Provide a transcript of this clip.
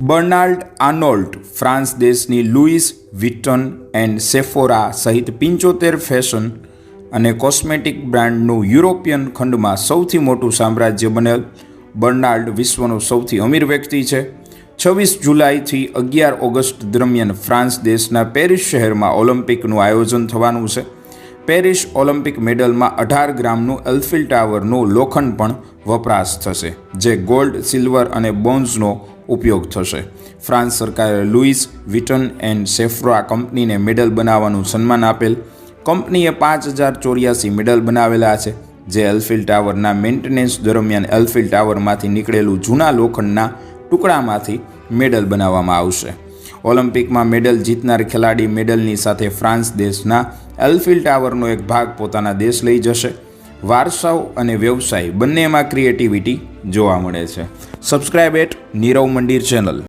બર્નાલ્ડ Arnault France દેશની Louis Vuitton and Sephora સહિત પિંચોતેર ફેશન અને કોસ્મેટિક બ્રાન્ડનું યુરોપિયન ખંડમાં સૌથી મોટું સામ્રાજ્ય બનેલ. બર્નાલ્ડ વિશ્વનો સૌથી અમીર વ્યક્તિ છે. છવ્વીસ જુલાઈથી અગિયાર ઓગસ્ટ દરમિયાન ફ્રાન્સ દેશના પેરિસ શહેરમાં ઓલિમ્પિકનું આયોજન થવાનું છે. પેરિસ ઓલિમ્પિક મેડલમાં અઢાર ગ્રામનું એલ્ફિલ ટાવરનું લોખંડ પણ વપરાશ થશે, જે ગોલ્ડ, સિલ્વર અને બોન્ઝનો ઉપયોગ થશે. ફ્રાન્સ સરકારે લુઇસ વિટન એન્ડ સેફ્રા કંપનીને મેડલ બનાવવાનું સન્માન આપેલ. કંપનીએ પાંચ હજાર ચોર્યાસી મેડલ બનાવેલા છે, જે એલ્ફિલ ટાવરના મેન્ટેનન્સ દરમિયાન એલ્ફિલ ટાવરમાંથી નીકળેલું જૂના લોખંડના ટુકડામાંથી મેડલ બનાવવામાં આવશે. ઓલિમ્પિકમાં મેડલ જીતનાર ખેલાડી મેડલની સાથે ફ્રાન્સ દેશના એલ્ફિલ ટાવરનો એક ભાગ પોતાના દેશ લઈ જશે. વારસાવ અને વ્યવસાય બંનેમાં ક્રિએટિવિટી જોવા મળે છે. સબસ્ક્રાઇબ એટ નીરવ મંદિર ચેનલ